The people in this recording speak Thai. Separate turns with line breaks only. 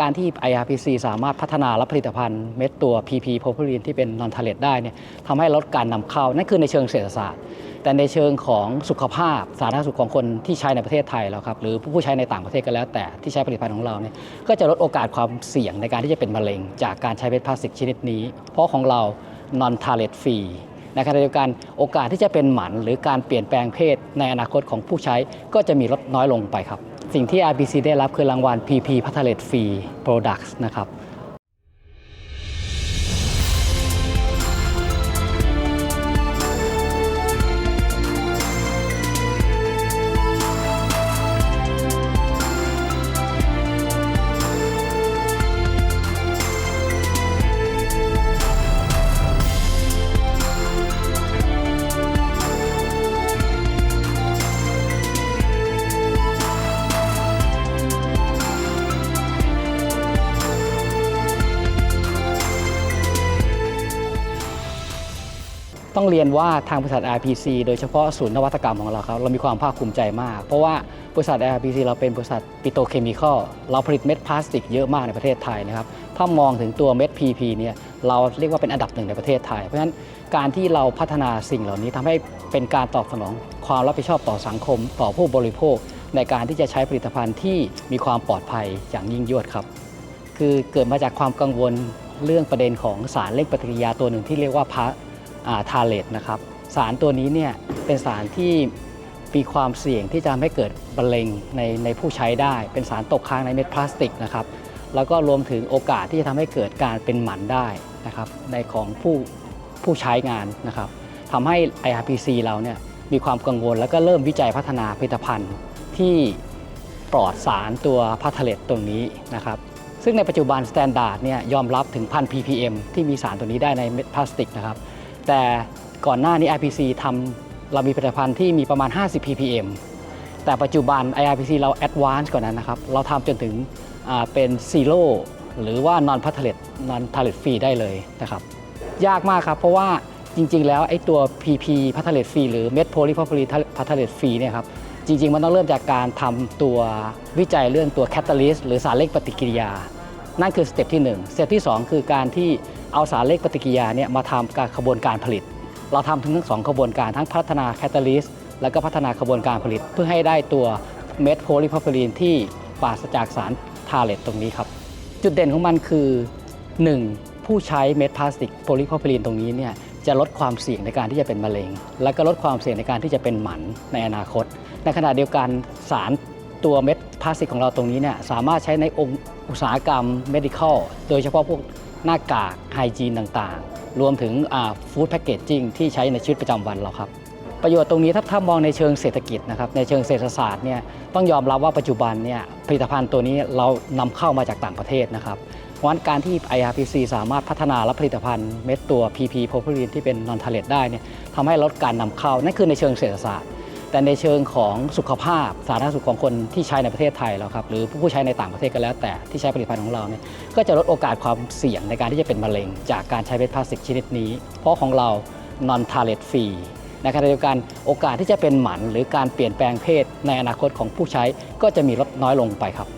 การที่ IRPC สามารถพัฒนาและผลิตภัณฑ์เม็ดตัว PP โพร p ลีนที่เป็นนอนทาเลตได้เนี่ยทำให้ลดการนำเข้า นั่นคือในเชิงเศรษฐศาสตร์ แต่ในเชิงของสุขภาพสาธารณสุขของคนที่ใช้ในประเทศไทยแล้วครับ หรือผู้ใช้ในต่างประเทศก็แล้ว แต่ที่ใช้ผลิตภัณฑ์ของเราเนี่ยก็จะลดโอกาสความเสี่ยงในการที่จะเป็นมะเร็ง จากการใช้เม็ดพลาสติกชนิดนี้ เพราะของเรา non t a l e t free ในขณะเดียวกันโอกาสที่จะเป็นหมันหรือการเปลี่ยนแปลงเพศในอนาคตของผู้ใช้ก็จะมีลดน้อยลงไปครับ สิ่งที่ RBC ได้รับคือรางวัล PP p a t h l e t Free Products นะครับ ต้องเรียนว่าทางบริษัท RPC โดยเฉพาะศูนย์นวัตกรรมของเราครับ เรามีความภาคภูมิใจมาก เพราะว่าบริษัท RPC เราเป็นบริษัทปิโตเคมีคอลเราผลิตเม็ดพลาสติกเยอะมากในประเทศไทยนะครับ ถ้ามองถึงตัวเม็ด PP เนี่ยเราเรียกว่าเป็นอันดับหนึ่งในประเทศไทย เพราะฉะนั้นการที่เราพัฒนาสิ่งเหล่านี้ทำให้เป็นการตอบสนองความรับผิดชอบต่อสังคม ต่อผู้บริโภค ในการที่จะใช้ผลิตภัณฑ์ที่มีความปลอดภัยอย่างยิ่งยวดครับ คือเกิดมาจากความกังวลเรื่องประเด็นของสารเร่งปฏิกิริยาตัวหนึ่งที่เรียกว่าพา ทาเลตนะครับสารตัวนี้เนี่ยเป็นสารที่มีความเสี่ยงที่จะทำให้เกิดมะเร็งในในผู้ใช้ได้ เป็นสารตกค้างในเม็ดพลาสติกนะครับแล้วก็รวมถึงโอกาสที่จะทำให้เกิดการเป็นหมันได้นะครับในของผู้ผู้ใช้งานนะครับทำให้ IRPC เราเนี่ยมีความกังวล แล้วก็เริ่มวิจัยพัฒนาผลิตภัณฑ์ที่ปลอดสารตัวพาทาเลตตรงนี้นะครับซึ่งในปัจจุบันสแตนดาร์ดเนี่ยยอมรับถึงพัน ppm ที่มีสารตัวนี้ได้ในเม็ดพลาสติกนะครับ แต่ก่อนหน้านี้ IPC ทำเรามีผลิตภัณฑ์ที่มีประมาณ 50 ppm แต่ปัจจุบัน IPC เรา advance กว่านั้นนะครับ เราทำจนถึงเป็น zero หรือว่า non p a t h a l e t non p a t h a l e t free ได้เลยนะครับ ยากมากครับ เพราะว่าจริง ๆ แล้วไอ้ตัว PP p a t h a l e t free หรือ Met polypropylene p a t h a l e t free เนี่ยครับจริง ๆ มันต้องเริ่มจากการทำตัววิจัยเรื่องตัว catalyst หรือสารเร่งปฏิกิริยา นั่นคือสเต็ปที่ 1 สเต็ปที่ 2 คือการที่ เอาสารเร่งปฏิกิยาเนี่ยมาทำการขบวนการผลิต เราทำทั้งสองขบวนการทั้งพัฒนาแคตตาลิสแล้วก็พัฒนาขบวนการผลิต เพื่อให้ได้ตัวเม็ดโพลีพ r อ l ลีนที่ปราศจากสารทาเลตตรงนี้ครับ จุดเด่นของมันคือ 1. ผู้ใช้เม็ดพลาสติกโพลีพ r อ l ลีนตรงนี้เนี่ยจะลดความเสี่ยงในการที่จะเป็นมะเร็ง และก็ลดความเสี่ยงในการที่จะเป็นหมันในอนาคต ในขณะเดียวกันสารตัวเม็ดพลาสติกของเราตรงนี้เนี่ยสามารถใช้ในองค์อุตสาหกรรม medical โดยเฉพาะพวก หน้ากากไฮจีนต่างๆ รวมถึงฟู้ดแพคเกจจิ้งที่ใช้ในชีวิตประจำวันเราครับ ประโยชน์ตรงนี้ถ้าถ้ามองในเชิงเศรษฐกิจนะครับในเชิงเศรษฐศาสตร์เนี่ยต้องยอมรับว่าปัจจุบันเนี่ยผลิตภัณฑ์ตัวนี้เรานำเข้ามาจากต่างประเทศนะครับเพราะการที่ IRPC สามารถพัฒนาและผลิตภัณฑ์เม็ดตัว PP โพลีนที่เป็นนอนทาเลตได้เนี่ยทำให้ลดการนำเข้า นั่นคือในเชิงเศรษฐศาสตร์ แต่ในเชิงของสุขภาพสาธารณสุขของคนที่ใช้ในประเทศไทยแล้วครับหรือผู้ใช้ในต่างประเทศก็แล้วแต่ที่ใช้ผลิตภัณฑ์ของเราเนี่ยก็จะลดโอกาสความเสี่ยงในการที่จะเป็นมะเร็ง จากการใช้เพชรพลาสติกชนิดนี้ เพราะของเรา non t a l e t free ในขณะเดียวกันโอกาสที่จะเป็นหมันหรือการเปลี่ยนแปลงเพศในอนาคตของผู้ใช้ก็จะมีลดน้อยลงไปครับ